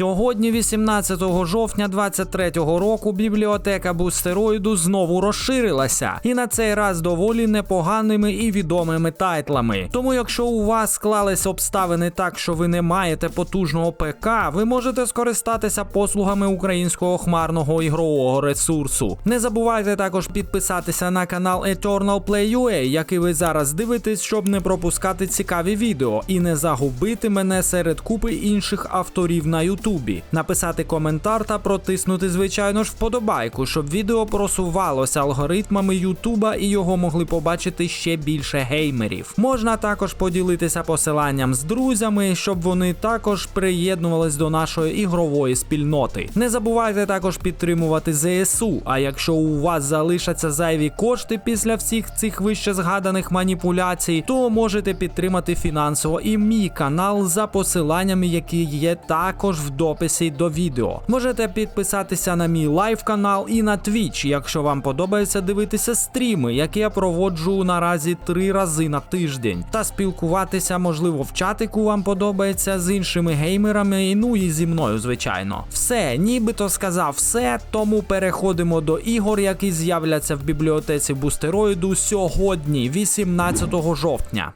Сьогодні, 18 жовтня 23-го року, бібліотека бустероїду знову розширилася, і на цей раз доволі непоганими і відомими тайтлами. Тому, якщо у вас склались обставини так, що ви не маєте потужного ПК, ви можете скористатися послугами українського хмарного ігрового ресурсу. Не забувайте також підписатися на канал Eternal Play UA, який ви зараз дивитесь, щоб не пропускати цікаві відео і не загубити мене серед купи інших авторів на Ютубі. Написати коментар та протиснути, звичайно ж, вподобайку, щоб відео просувалося алгоритмами Ютуба і його могли побачити ще більше геймерів. Можна також поділитися посиланням з друзями, щоб вони також приєднувались до нашої ігрової спільноти. Не забувайте також підтримувати ЗСУ. А якщо у вас залишаться зайві кошти після всіх цих вище згаданих маніпуляцій, то можете підтримати фінансово і мій канал за посиланнями, які є також в дописі до відео. Можете підписатися на мій лайв канал і на Twitch, якщо вам подобається дивитися стріми, які я проводжу наразі три рази на тиждень, та спілкуватися, можливо, в чатику вам подобається з іншими геймерами, ну і зі мною, звичайно. Все, нібито сказав все, тому переходимо до ігор, які з'являться в бібліотеці бустероїду сьогодні, 18 жовтня.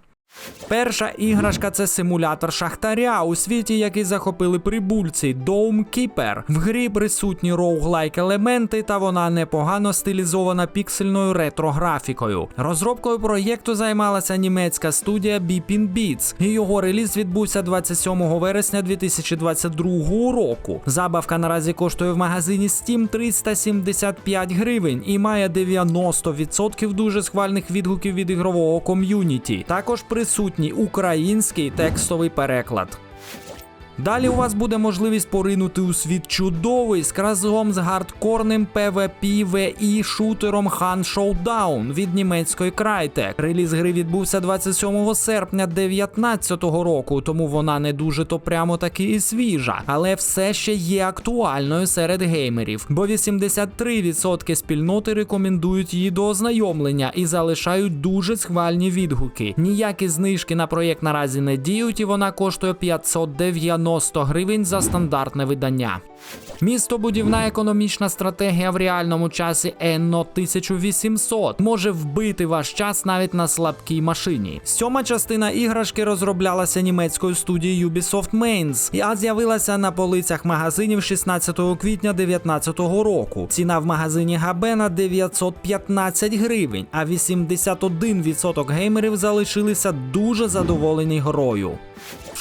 Перша іграшка це симулятор шахтаря у світі, який захопили прибульці Dome Keeper. В грі присутні роуглайк елементи, та вона непогано стилізована піксельною ретро-графікою. Розробкою проєкту займалася німецька студія Beepin Beats, і його реліз відбувся 27 вересня 2022 року. Забавка наразі коштує в магазині Steam 375 гривень і має 90% дуже схвальних відгуків від ігрового ком'юніті. Також присутній український текстовий переклад. Далі у вас буде можливість поринути у світ чудовий з разом з гардкорним PvP VI шутером Han Showdown від німецької Crytek. Реліз гри відбувся 27 серпня 2019 року, тому вона не дуже то прямо таки і свіжа, але все ще є актуальною серед геймерів, бо 83% спільноти рекомендують її до ознайомлення і залишають дуже схвальні відгуки. Ніякі знижки на проєкт наразі не діють, і вона коштує 590 гривень за стандартне видання. Містобудівна економічна стратегія в реальному часі Енно 1800 може вбити ваш час навіть на слабкій машині. Сьома частина іграшки розроблялася німецькою студією Ubisoft Mainz, а з'явилася на полицях магазинів 16 квітня 2019 року. Ціна в магазині Габена 915 гривень, а 81% геймерів залишилися дуже задоволені грою.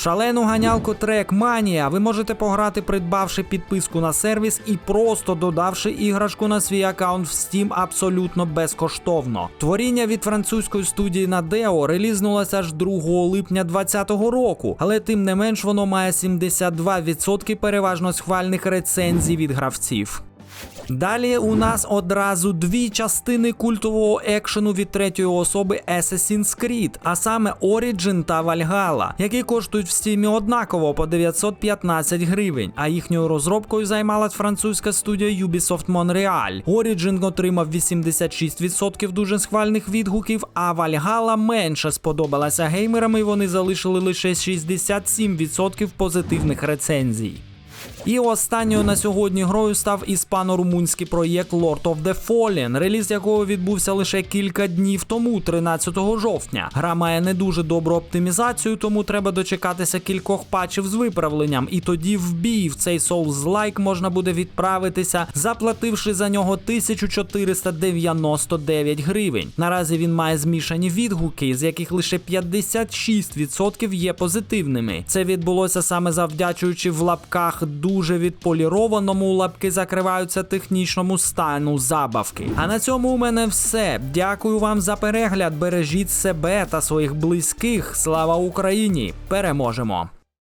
Шалену ганялку Trackmania ви можете пограти, придбавши підписку на сервіс і просто додавши іграшку на свій аккаунт в Steam абсолютно безкоштовно. Творіння від французької студії Nadeo релізнулося аж 2 липня 2020 року, але тим не менш воно має 72% переважно схвальних рецензій від гравців. Далі у нас одразу дві частини культового екшену від третьої особи Assassin's Creed, а саме Origin та Valhalla, які коштують в стімі однаково по 915 гривень. А їхньою розробкою займалась французька студія Ubisoft Montreal. Origin отримав 86% дуже схвальних відгуків, а Valhalla менше сподобалася геймерам, і вони залишили лише 67% позитивних рецензій. І останньою на сьогодні грою став іспано-румунський проєкт Lord of the Fallen, реліз якого відбувся лише кілька днів тому, 13 жовтня. Гра має не дуже добру оптимізацію, тому треба дочекатися кількох патчів з виправленням. І тоді в бій в цей Souls-like можна буде відправитися, заплативши за нього 1499 гривень. Наразі він має змішані відгуки, з яких лише 56% є позитивними. Це відбулося саме завдячуючи в лапках дуже відполірованому лапки закриваються технічному стану забавки. А на цьому у мене все. Дякую вам за перегляд. Бережіть себе та своїх близьких. Слава Україні! Переможемо!